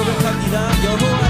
고백합니다. 여호와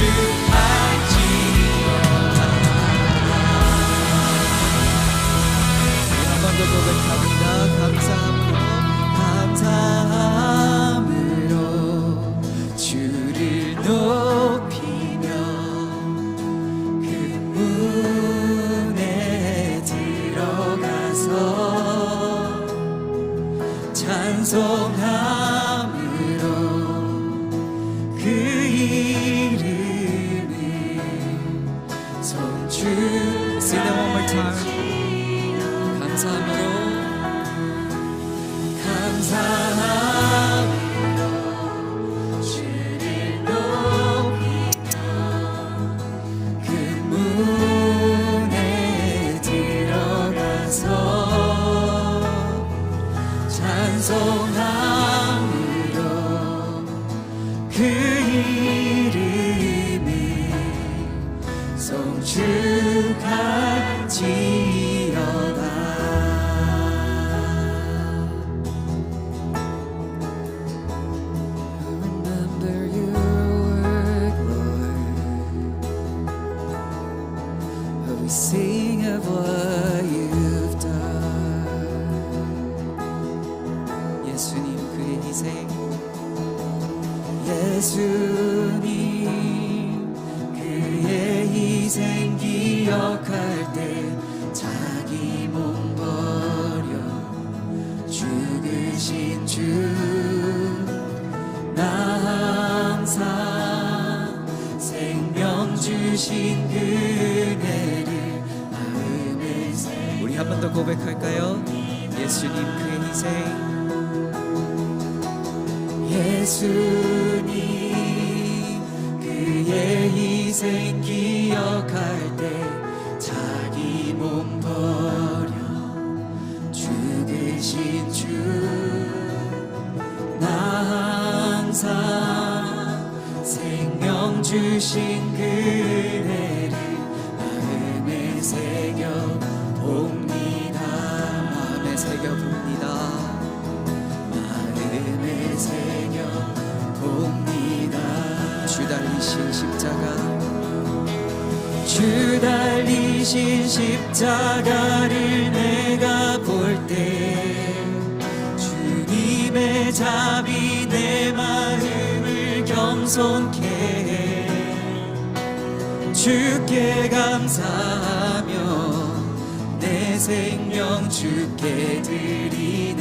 you. 한 번 더 고백할까요? 예수님 그의 희생 예수님 그의 희생 기억할 때 자기 몸 버 주 달리신 십자가. 주 달리신 십자가를 내가 볼 때 주님의 잠이 내 마음을 겸손케 해. 주께 감사하며 내 생명 주께 드리네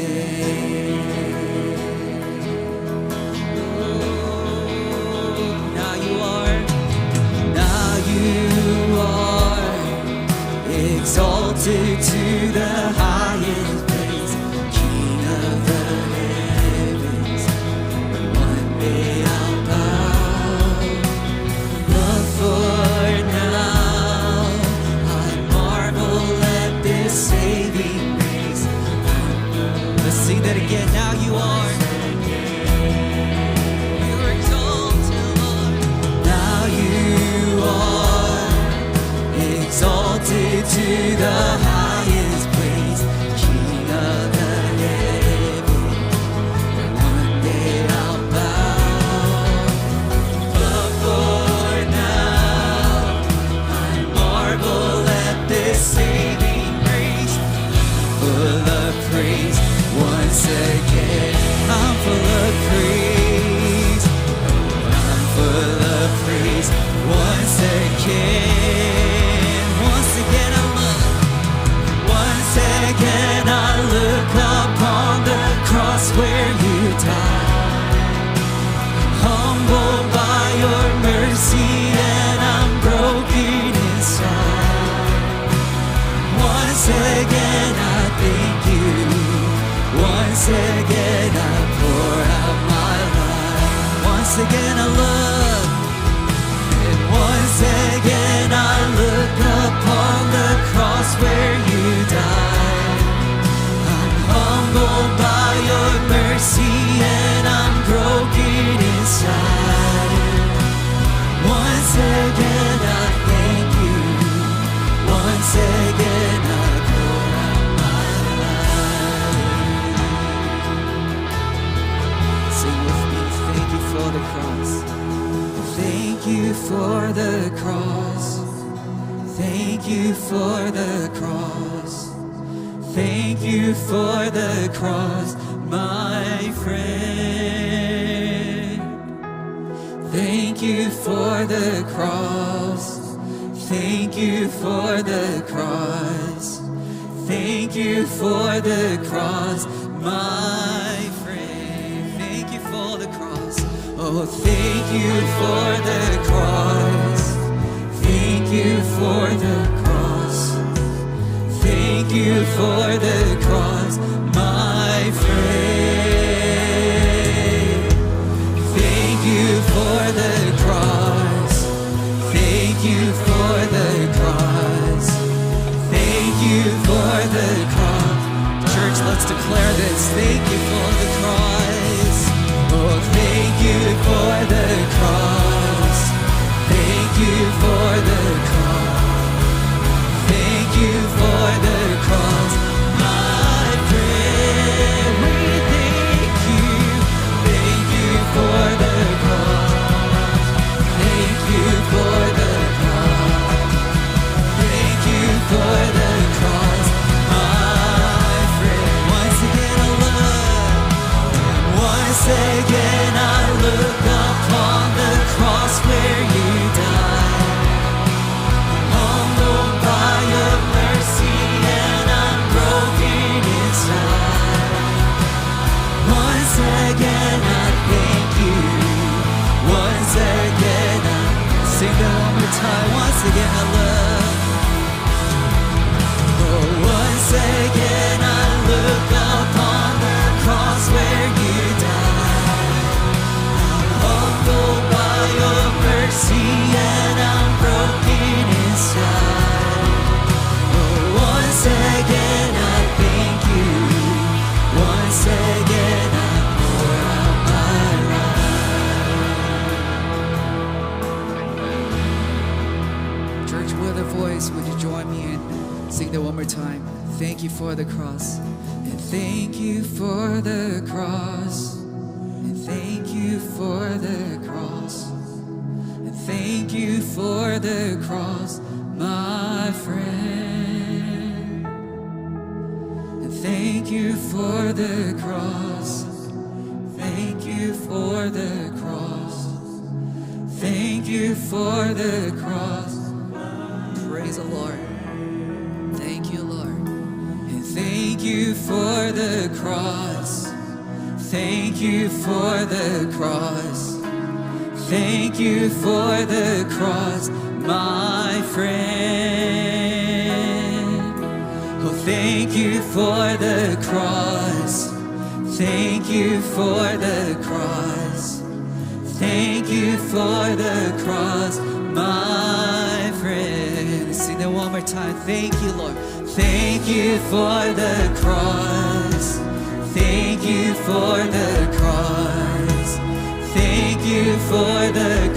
you are. Exalted to the highest where for the cross. Thank you for the cross. Thank you for the cross, my friend. Thank you for the cross. Thank you for the cross. Thank you for the cross, my Thank you for the cross. Thank you for the cross. Thank you for the cross, my friend. Thank you for the cross. Thank you for the cross. Thank you for the cross. Church, let's declare this. Thank you time. Thank you for the cross. And thank you for the cross. And thank you for the the cross. Thank you for the cross. Thank you for the cross, my friend. Oh, thank you for the cross. Thank you for the cross. Thank you for the cross, my friend. Sing that one more time. Thank you, Lord. Thank you for the cross. Thank you for the cross. Thank you for the